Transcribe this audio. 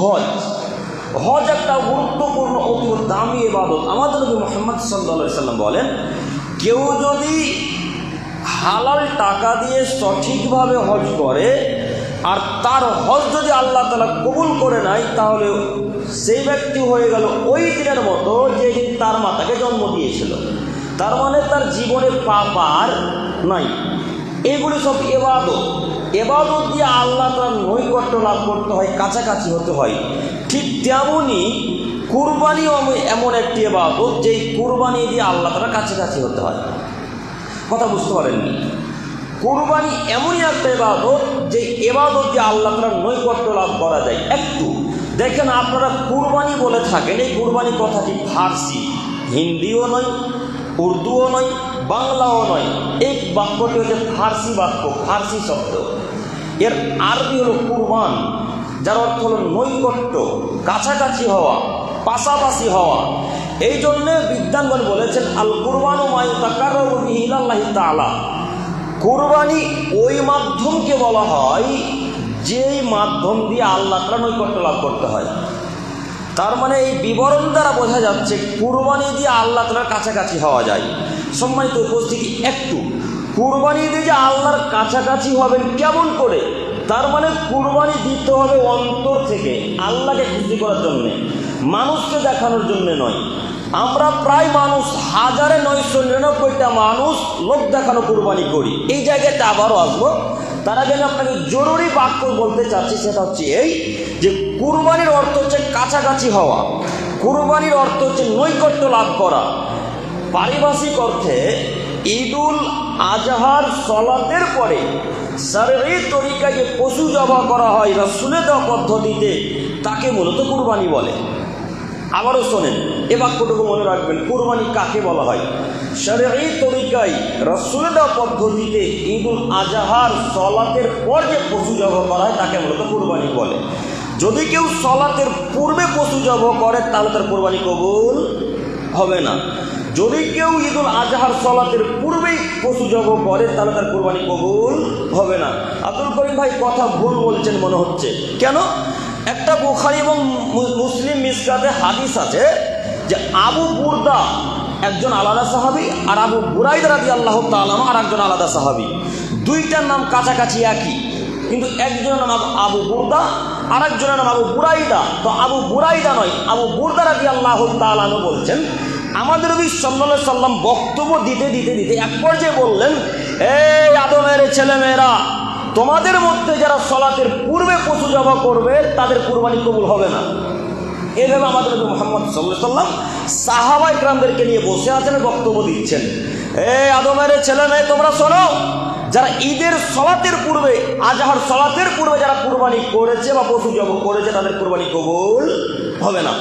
হজ। হজ একটা গুরুত্বপূর্ণ, অতি দামি এবাদত আমাদের মোহাম্মদ সাল্লা সাল্লাম বলেন, কেউ যদি হালাল টাকা দিয়ে সঠিকভাবে হজ করে, আর তার হজ যদি আল্লাহ তালা কবুল করে নেয়, তাহলে সেই ব্যক্তি হয়ে গেল ওই দিনের মতো যে দিন তার মাতাকে জন্ম দিয়েছিল। তার মানে তার জীবনে পাপ আর নাই। এগুলি সব এবাদত এবাদত দিয়ে আল্লাহ তার নৈকট্য লাভ করতে হয়, কাছাকাছি হতে হয়। ঠিক তেমনই কুরবানিও এমন- একটি এবাদত, যেই কুরবানি দিয়ে আল্লাহ তারা কাছাকাছি হতে হয়। কথা বুঝতে পারেননি? কুরবানি এমনই একটা এবাদত যে এবাদত দিয়ে আল্লাহ তারা নৈকট্য লাভ করা যায়। একটু দেখেন, আপনারা কুরবানি বলে থাকেন, এই কুরবানি কথাটি ফার্সি, হিন্দিও নয় উর্দুও নয়, বাংলাও নয়। এই বাক্যটি হচ্ছে ফার্সি বাক্য, ফার্সি শব্দ। এর আরবি হলো কুরবান, যার অর্থ হলো নৈকট্য, কাছাকাছি হওয়া, পাশাপাশি হওয়া। এই জন্যে বিদ্যাঙ্গন বলেছেন আল কুরবান তালা কুরবানি ওই মাধ্যমকে বলা হয়, যেই মাধ্যম দিয়ে আল্লাহ নৈকট্য লাভ করতে হয়। তার মানে এই বিবরণ দ্বারা বোঝা যাচ্ছে কুরবানি দিয়ে আল্লাহ তালার কাছাকাছি হওয়া যায়। সম্মানিত উপস্থিতি, একটু। কুরবানি দিয়ে যে আল্লাহর কাছাকাছি হবেন কেমন করে? তার মানে কুরবানি দিতে হবে অন্তর থেকে, আল্লাহকে খুশি করার জন্যে, মানুষকে দেখানোর জন্যে নয়। আমরা প্রায় মানুষ, হাজারে নয়শো নিরানব্বইটা মানুষ লোক দেখানো কুরবানি করি। এই জায়গাতে আবারও আসব। তার আমি আপনাকে জরুরি বাক্য বলতে চাচ্ছি, সেটা হচ্ছে এই যে কুরবানির অর্থ হচ্ছে কাছাকাছি হওয়া, কুরবানির অর্থ হচ্ছে নৈকট্য লাভ করা। পারিভাষিক অর্থে ঈদুল আজহার সলাতের পরে সারি তরিকায় যে পশু জবা করা হয় রসুলে দেওয়া পদ্ধতিতে তাকে মূলত কুরবানি বলে। আবারও শোনেন, এ বাক্যটুকু মনে রাখবেন, কুরবানি কাকে বলা হয়? শরী তরিকায় রসুলে দেওয়া পদ্ধতিতে ঈদুল আজহার সলাতের পর যে পশু জব করা হয়, তাকে মূলত কুরবানি বলে। যদি কেউ সলাতের পূর্বে পশু জব করে, তাহলে তার কুরবানি কবুল হবে না। যদি কেউ ঈদুল আজহার সলাতের পূর্বেই পশু জব করে, তাহলে তার কুরবানি কবুল হবে না। আব্দুল করিম ভাই, কথা ভুল বলছেন মনে হচ্ছে। কেন? একটা বুখারি এবং মুসলিম মিসকাতে হাদিস আছে যে আবু বুরদা একজন আলাদা সাহাবি আর আবু বুরাইদা রাদি আল্লাহ তালানো আর একজন আলাদা সাহাবি। দুইটার নাম কাছাকাছি একই। কিন্তু একজনের নাম আবু- বুরদা আর একজনের নাম আবু বুরাইদা। তো আবু বুরাইদা নয়, আবু বুরদা রাদি আল্লাহ তালু বলছেন, আমাদের নবী সাল্লা সাল্লাম বক্তব্য দিতে দিতে দিতে এক পর্যায়ে বললেন, এই আদমের ছেলেমেয়েরা, তোমাদের মধ্যে যারা সলাতের পূর্বে পশু জবা করবে, তাদের কুরবানি কবুল হবে না। এভাবে আমাদের মোহাম্মদ সাল্লাহ সাল্লাম সাহাবা ইকরামদেরকে নিয়ে বসে আছেন, বক্তব্য দিচ্ছেন। এ আদমের ছেলে মেয়ে তোমরা শোনো যারা ঈদের সলাতের পূর্বে, আজহার সলাতের পূর্বে যারা কুরবানি করেছে বা পশু জব করেছে, তাদের কুরবানি কবুল হবে না।